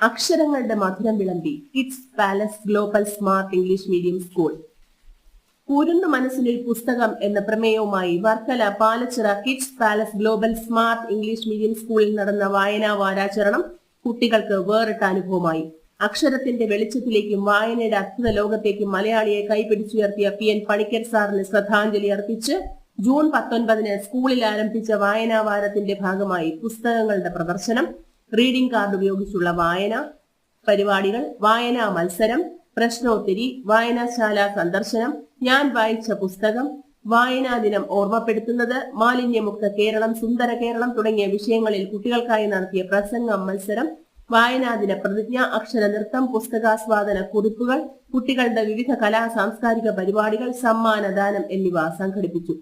അക്ഷരങ്ങളുടെ മധുരം വിളമ്പി. Kids palace global smart English medium school കൂരുന്ന മനസ്സിനൊരു പുസ്തകം എന്ന പ്രമേയവുമായി Varkala Palachira kids palace global smart English medium സ്കൂളിൽ നടന്ന വായനാ വാരാചരണം കുട്ടികൾക്ക് വേറിട്ട അനുഭവമായി. അക്ഷരത്തിന്റെ വെളിച്ചത്തിലേക്കും വായനയുടെ അത്ഭുത ലോകത്തേക്കും മലയാളിയെ കൈപിടിച്ചുയർത്തിയ പി എൻ പണിക്കർ സാറിന് ശ്രദ്ധാഞ്ജലി അർപ്പിച്ച് ജൂൺ പത്തൊൻപതിന് സ്കൂളിൽ ആരംഭിച്ച വായനാ വാരത്തിന്റെ ഭാഗമായി പുസ്തകങ്ങളുടെ പ്രദർശനം റീഡിംഗ് കാർഡ് ഉപയോഗിച്ചുള്ള വായന പരിപാടികൾ വായനാ മത്സരം പ്രശ്നോത്തരി വായനശാല സന്ദർശനം ഞാൻ വായിച്ച പുസ്തകം വായനാ ദിനം ഓർമ്മപ്പെടുത്തുന്നത് മാലിന്യമുക്ത കേരളം സുന്ദര കേരളം തുടങ്ങിയ വിഷയങ്ങളിൽ കുട്ടികൾക്കായി നടത്തിയ പ്രസംഗം മത്സരം വായനാ ദിന പ്രതിജ്ഞ അക്ഷര നൃത്തം പുസ്തകാസ്വാദന കുറിപ്പുകൾ കുട്ടികളുടെ വിവിധ കലാ സാംസ്കാരിക പരിപാടികൾ സമ്മാനദാനം എന്നിവ സംഘടിപ്പിച്ചു.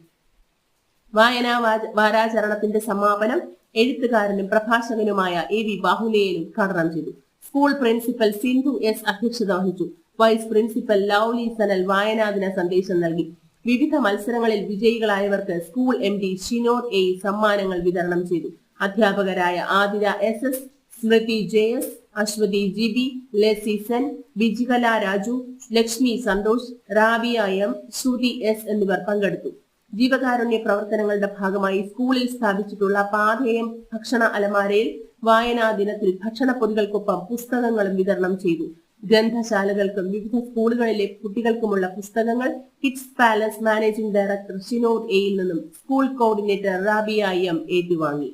വായനാ വാരാചരണത്തിന്റെ സമാപനം എഴുത്തുകാരനും പ്രഭാഷകനുമായ എ വി ബാഹുലേയൻ ഉദ്ഘാടനം ചെയ്തു. സ്കൂൾ പ്രിൻസിപ്പൽ സിന്ധു എസ് അധ്യക്ഷത വഹിച്ചു. വൈസ് പ്രിൻസിപ്പൽ ലൗലി സനൽ വായനാദിന സന്ദേശം നൽകി. വിവിധ മത്സരങ്ങളിൽ വിജയികളായവർക്ക് school M D Shinor A സമ്മാനങ്ങൾ വിതരണം ചെയ്തു. അധ്യാപകരായ Athira S S Smriti J S Aswathy G B Lessy Sen Bijikala Raju Lakshmi Santhosh Rabiya M Sruthi S എന്നിവർ പങ്കെടുത്തു. ജീവകാരുണ്യ പ്രവർത്തനങ്ങളുടെ ഭാഗമായി സ്കൂളിൽ സ്ഥാപിച്ചിട്ടുള്ള പാതയം ഭക്ഷണ അലമാരയിൽ വായനാ ദിനത്തിൽ ഭക്ഷണപ്പൊതികൾക്കൊപ്പം പുസ്തകങ്ങളും വിതരണം ചെയ്തു. ഗ്രന്ഥശാലകൾക്കും വിവിധ സ്കൂളുകളിലെ കുട്ടികൾക്കുമുള്ള പുസ്തകങ്ങൾ kids palace managing director Shinod എയിൽ നിന്നും സ്കൂൾ കോർഡിനേറ്റർ റാബിയ എം ഏറ്റുവാങ്ങി.